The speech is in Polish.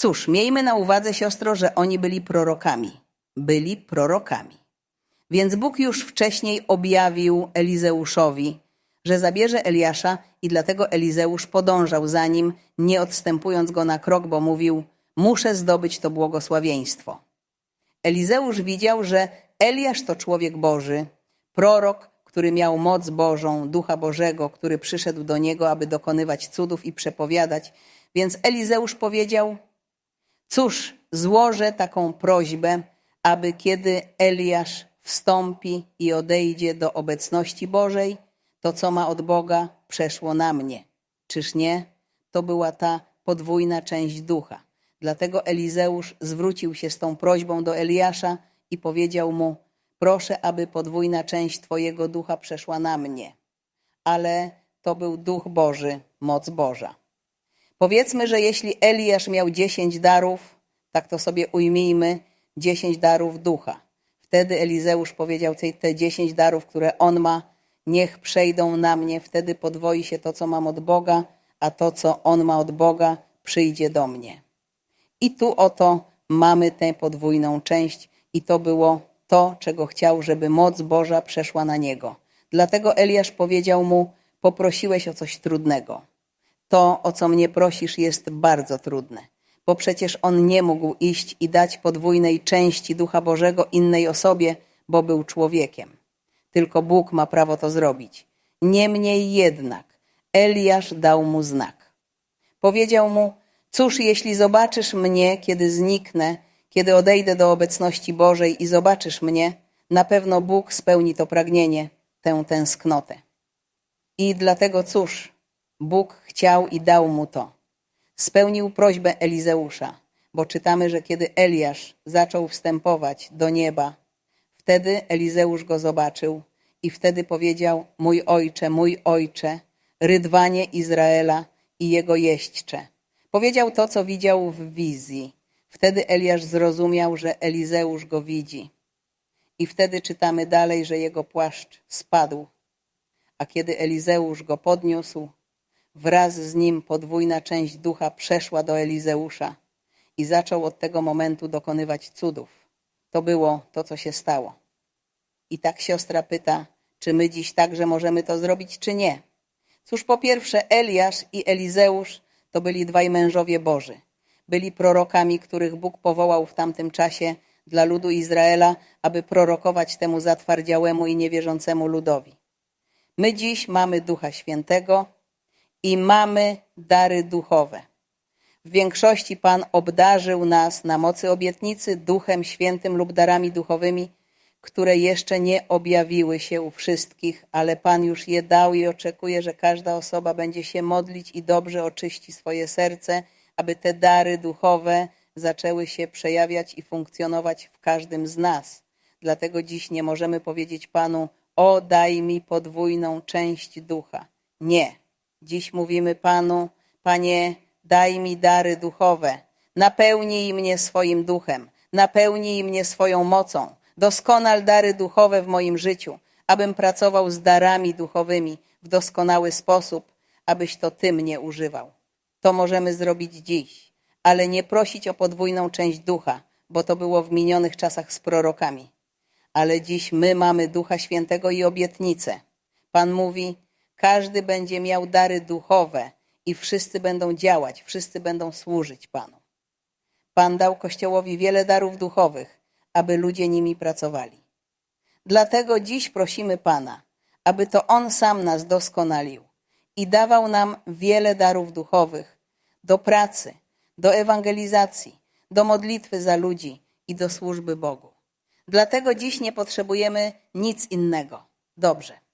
Cóż, miejmy na uwadze, siostro, że oni byli prorokami. Byli prorokami. Więc Bóg już wcześniej objawił Elizeuszowi, że zabierze Eliasza i dlatego Elizeusz podążał za nim, nie odstępując go na krok, bo mówił: Muszę zdobyć to błogosławieństwo. Elizeusz widział, że Eliasz to człowiek Boży, prorok, który miał moc Bożą, ducha Bożego, który przyszedł do niego, aby dokonywać cudów i przepowiadać. Więc Elizeusz powiedział: Cóż, złożę taką prośbę, aby kiedy Eliasz wstąpi i odejdzie do obecności Bożej, to co ma od Boga przeszło na mnie. Czyż nie? To była ta podwójna część ducha. Dlatego Elizeusz zwrócił się z tą prośbą do Eliasza i powiedział mu: Proszę, aby podwójna część Twojego ducha przeszła na mnie. Ale to był duch Boży, moc Boża. Powiedzmy, że jeśli Eliasz miał dziesięć darów, tak to sobie ujmijmy, dziesięć darów ducha. Wtedy Elizeusz powiedział, te- te dziesięć darów, które on ma, niech przejdą na mnie, wtedy podwoi się to, co mam od Boga, a to, co on ma od Boga, przyjdzie do mnie. I tu oto mamy tę podwójną część, i to było to, czego chciał, żeby moc Boża przeszła na niego. Dlatego Eliasz powiedział mu: Poprosiłeś o coś trudnego. To, o co mnie prosisz, jest bardzo trudne, bo przecież on nie mógł iść i dać podwójnej części Ducha Bożego innej osobie, bo był człowiekiem. Tylko Bóg ma prawo to zrobić. Niemniej jednak Eliasz dał mu znak. Powiedział mu: Cóż, jeśli zobaczysz mnie, kiedy zniknę, kiedy odejdę do obecności Bożej i zobaczysz mnie, na pewno Bóg spełni to pragnienie, tę tęsknotę. I dlatego cóż, Bóg chciał i dał mu to. Spełnił prośbę Elizeusza, bo czytamy, że kiedy Eliasz zaczął wstępować do nieba, wtedy Elizeusz go zobaczył i wtedy powiedział: Mój ojcze, mój ojcze, rydwanie Izraela i jego jeźdźcze. Powiedział to, co widział w wizji. Wtedy Eliasz zrozumiał, że Elizeusz go widzi. I wtedy czytamy dalej, że jego płaszcz spadł. A kiedy Elizeusz go podniósł, wraz z nim podwójna część ducha przeszła do Elizeusza i zaczął od tego momentu dokonywać cudów. To było to, co się stało. I tak siostra pyta, czy my dziś także możemy to zrobić, czy nie. Cóż, po pierwsze, Eliasz i Elizeusz to byli dwaj mężowie Boży. Byli prorokami, których Bóg powołał w tamtym czasie dla ludu Izraela, aby prorokować temu zatwardziałemu i niewierzącemu ludowi. My dziś mamy Ducha Świętego i mamy dary duchowe. W większości Pan obdarzył nas na mocy obietnicy Duchem Świętym lub darami duchowymi, które jeszcze nie objawiły się u wszystkich, ale Pan już je dał i oczekuje, że każda osoba będzie się modlić i dobrze oczyści swoje serce, aby te dary duchowe zaczęły się przejawiać i funkcjonować w każdym z nas. Dlatego dziś nie możemy powiedzieć Panu: O, daj mi podwójną część ducha. Nie. Dziś mówimy Panu: Panie, daj mi dary duchowe. Napełnij mnie swoim duchem, napełnij mnie swoją mocą. Doskonal dary duchowe w moim życiu, abym pracował z darami duchowymi w doskonały sposób, abyś to Ty mnie używał. To możemy zrobić dziś, ale nie prosić o podwójną część ducha, bo to było w minionych czasach z prorokami. Ale dziś my mamy Ducha Świętego i obietnicę. Pan mówi: każdy będzie miał dary duchowe i wszyscy będą działać, wszyscy będą służyć Panu. Pan dał Kościołowi wiele darów duchowych, aby ludzie nimi pracowali. Dlatego dziś prosimy Pana, aby to On sam nas doskonalił i dawał nam wiele darów duchowych do pracy, do ewangelizacji, do modlitwy za ludzi i do służby Bogu. Dlatego dziś nie potrzebujemy nic innego. Dobrze.